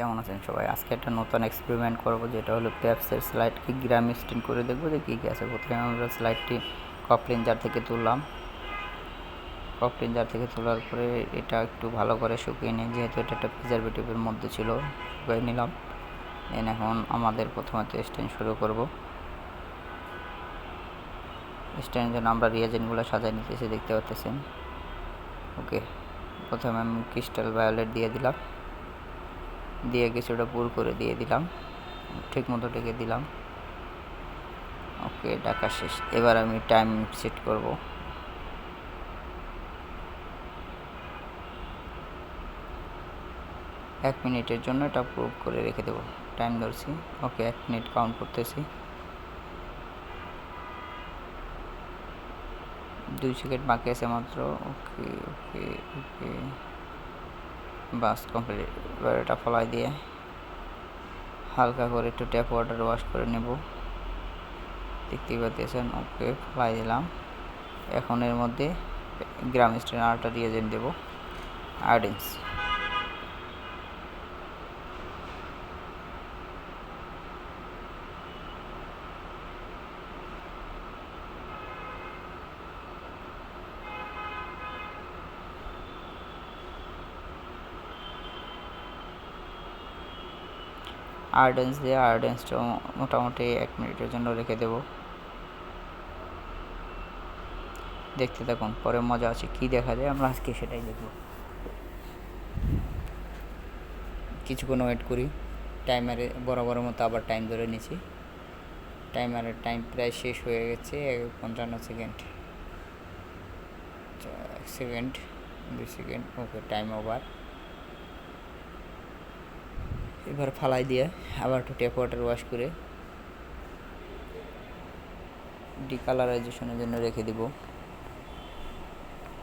কেমন আছেন সবাই? আজকে একটা নতুন এক্সপেরিমেন্ট করব, যেটা হলো পেপসের স্লাইডকে গ্রাম স্টিন করে দেখব, যে কী কী আছে। প্রথমে আমরা স্লাইডটি কপলিন জার থেকে তুললাম। কপলিন জার থেকে তোলার পরে এটা একটু ভালো করে শুকিয়ে নিই, যেহেতু এটা একটা প্রিজারভেটিভের মধ্যে ছিল, শুকিয়ে নিলাম। দেন এখন আমাদের প্রথমত স্টেন শুরু করব। স্টেনের জন্য আমরা রিয়াজেন্টগুলো সাজাই নিতেছি, দেখতে পাচ্ছেন ওকে প্রথমে আমি ক্রিস্টাল ভায়োলেট দিয়ে দিলাম। দিয়ে কিছুটা পুর করে দিয়ে দিলাম। ঠিক মতো ঢেকে দিলাম। ওকে ডাকা শেষ। এবার আমি টাইম সেট করব। এক মিনিটের জন্য এটা প্রুভ করে রেখে দেবো। টাইম ধরছি। ওকে, এক মিনিট কাউন্ট করতেছি। দুই সেকেন্ড বাকি আছে মাত্র। ওকে ওকে ওকে। বাস কমপ্লিট এবার এটা ফলাই দিয়ে হালকা করে একটু ট্যাপ ওয়াটার ওয়াশ করে নেব। দেখতেই পাচ্ছেন ওকে ফলাই দিলাম। এখন এর মধ্যে গ্রাম স্টেন আরটা দিয়ে দেবো। আর্ডিংস আর্ডেন্স দিয়ে আর্ডেন্সটা মোটামুটি এক মিনিটের জন্য রেখে দেব। দেখতে থাকুন, পরে মজা আছে, কি দেখা যায় আমরা আজকে সেটাই দেখব। কিছুক্ষণ ওয়েট করি টাইমারে বরাবরের মতো আবার টাইম ধরে নিছি টাইমারের টাইম প্রায় শেষ হয়ে গেছে, পঞ্চান্ন সেকেন্ড এক সেকেন্ড দুই সেকেন্ড ওকে টাইম ওভার এবার ফালাই দিয়ে আবার একটু ট্যাপ ওয়াটার ওয়াশ করে ডিকালারাইজেশনের জন্য রেখে দিব।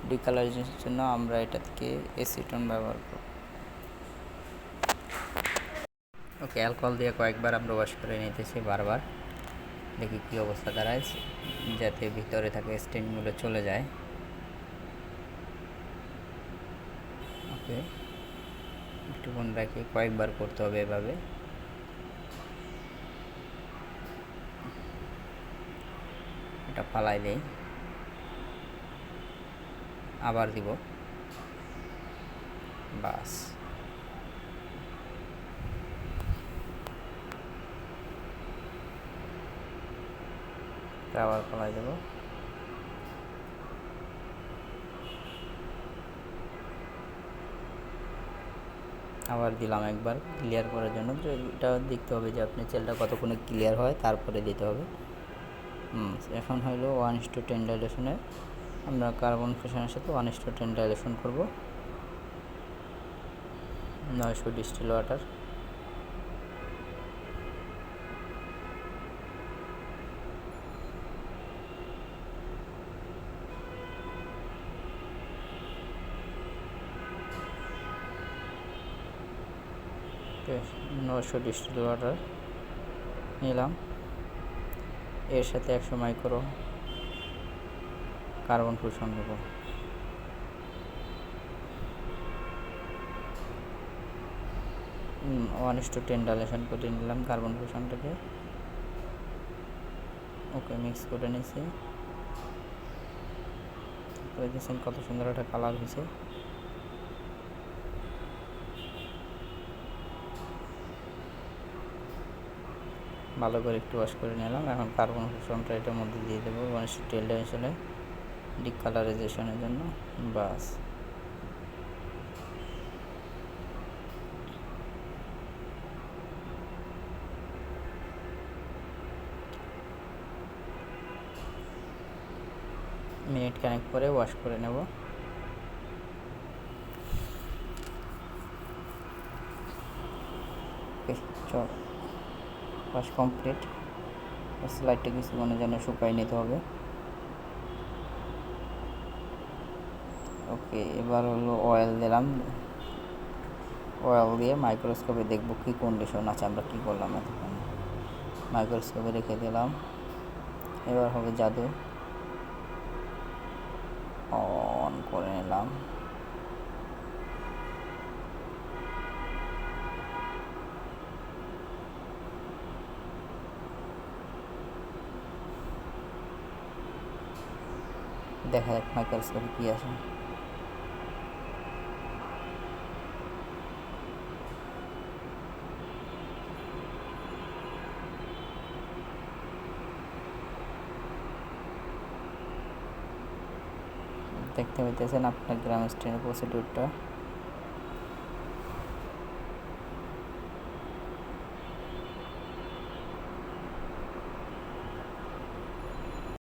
ডিকালারাইজেশনের জন্য আমরা এটা থেকে এসিটন ব্যবহার করব। ওকে অ্যালকোহল দিয়ে কয়েকবার আমরা ওয়াশ করে নিতেছি বারবার। দেখি কী অবস্থা দাঁড়ায়, যাতে ভিতরে থাকে স্টেনগুলো চলে যায়। ওকে একটুক্ষণ রাখি, কয়েকবার করতে হবে এভাবে। এটা ফালাই দেই। আবার দিব। বাস। আবার ফালাই দেবো। আবার দিলাম একবার ক্লিয়ার করার জন্য। তো এটা দেখতে হবে যে আপনি চেলটা কতক্ষণে ক্লিয়ার হয়, তারপরে দিতে হবে। এখন হলো ওয়ান ইস টু টেন ডাইলেশনে আমরা কার্বন ফেশনের সাথে one is to ten dilution করব। নয়শো ডিস্টিল ওয়াটার নশো ডিস্টিল ওয়াটার নিলাম। এর সাথে একশো মাইক্রো কার্বন ফুশন দেবো one is two ten dilution করে নিলাম কার্বন ফুশনটাকে। ওকে মিক্স করে নিয়েছি দেখছেন কত সুন্দর একটা কালার হয়েছে। ভালো করে একটু ওয়াশ করে নিলাম। এখন কার্বন ফুশনটা এটার মধ্যে দিয়ে দেবো। ওয়ান টেল ডাইমেশনে ডিকালারাইজেশনের জন্য। বাস। মিনিট কানেক্ট করে ওয়াশ করে নেব। চল। ওয়াশ কমপ্লিট স্লাইডটা কিছুক্ষণের জন্য শুকাই নিতে হবে। ওকে এবার হলো অয়েল দিলাম। অয়েল দিয়ে মাইক্রোস্কোপে দেখব কী কন্ডিশন আছে, আমরা কী করলাম এতক্ষণ। মাইক্রোস্কোপে রেখে দিলাম। এবার হবে জাদু। অন করে নিলাম। দেখা যাক মাইক্রোস্কোপে কী আছে দেখতে পাইতেছেন আপনার গ্রাম স্টেনের প্রসিডিউরটা